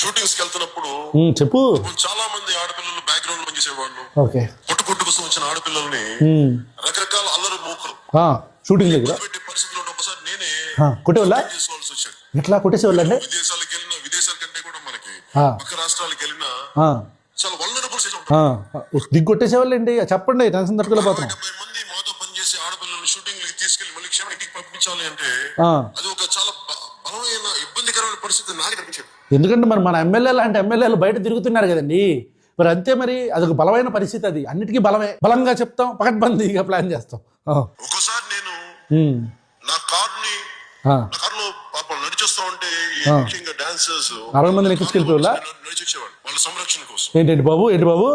షూటింగ్స్కి వెళ్తున్నప్పుడు చెప్పు. చాలా మంది ఆడపిల్లలు బ్యాక్గ్రౌండ్లో చేసేవాళ్ళు. ఓకే. పుట్టుకొట్టు కోసం వచ్చిన ఆడపిల్లల్ని రకరకాల అల్లరి మూకలు. షూటింగ్ దగ్గర? పరిస్థితుల్లో ఒకసారి నేనే కొట్టేవాళ్ళ? చేసుకోవాల్సి వచ్చాడు. ఎట్లా కొట్టేసేవాళ్ళండి విదేశాలకు వెళ్ళిన విదేశాల కంటే కూడా మనకి. పక్క రాష్ట్రాలకు వెళ్ళినా చాలా వల్నరబుల్స్ ఆ, దిగ్గు కొట్టేసేవాళ్ళండి చెప్పండి టెన్షన్ తట్టుకోలేకపోతున్నాం మంది మాతో పనిచేసే ఆడపిల్లలు షూటింగ్ తీసుకెళ్ళి మళ్ళీ క్షేమ ఇంటికి పంపించాలి అంటే అది ఒక చాలా బలమైన ఇబ్బందికరమైన పరిస్థితి నాకు కనిపించింది ఎందుకంటే మరి మన ఎమ్మెల్యే లాంటి ఎమ్మెల్యేలు బయట తిరుగుతున్నారు కదండి. మరి అంతే మరి అదొక బలమైన పరిస్థితి అది. అన్నిటికీ బలమే. బలంగా చెప్తాం పకడ్బందీగా ప్లాన్ చేస్తాం. ఆ, ఒక్కోసారి నేను నా కార్ని ఆ, నా కార్లో పాపం నడిచొస్తా ఉంటే. ముఖ్యంగా డాన్సర్స్ అరవై మందిని ఎక్కించుకెళ్ళిపోవాలా నడిచొచ్చేవాడు వాళ్ళ సంరక్షణ కోసం. ఏంటండి బాబు? ఏంటి బాబు?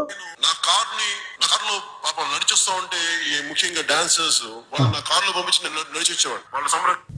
నా కార్ని నా కార్లో పాపం నడిచొస్తా ఉంటే ముఖ్యంగా డాన్సర్స్ వాళ్ళు నా కార్లో పంపించి నన్ను నడిచొచ్చేవాడు వాళ్ళ సంరక్షణ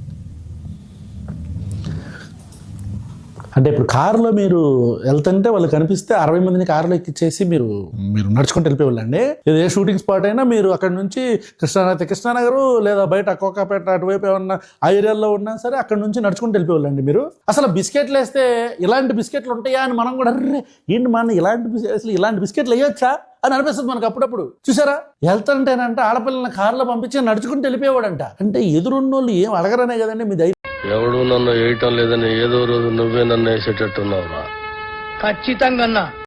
అంటే ఇప్పుడు కారులో మీరు వెళ్తుంటే వాళ్ళు కనిపిస్తే అరవై మందిని కారులో ఎక్కిచ్చేసి మీరు మీరు నడుచుకుంటూ వెళ్ళిపోవాలండి ఏ షూటింగ్ స్పాట్ అయినా మీరు అక్కడ నుంచి కృష్ణానగర్ కృష్ణానగర్ లేదా బయట కోకాపేట అటువైపు ఏమన్నా ఆ ఏరియాలో ఉన్నా సరే అక్కడ నుంచి నడుచుకుంటూ వెళ్ళిపోవాలండి మీరు. అసలు బిస్కెట్లు వేస్తే ఇలాంటి బిస్కెట్లు ఉంటాయా అని మనం కూడా అర్రే ఏంటి మన ఇలాంటి అసలు ఇలాంటి బిస్కెట్లు వేయొచ్చా అని అనిపిస్తుంది మనకు అప్పుడప్పుడు. చూసారా? వెళ్తుంటేనంట ఆడపిల్లల కారులో పంపించి నడుచుకుంటూ వెళ్ళిపోయేవాడంట. అంటే ఎదురున్నోళ్ళు ఏం అడగరనే కదండి మీ ధైర్యం. ఎవడు నన్ను వేయటం లేదని ఏదో రోజు నువ్వే నన్ను వేసేటట్టున్నావురా. ఖచ్చితంగా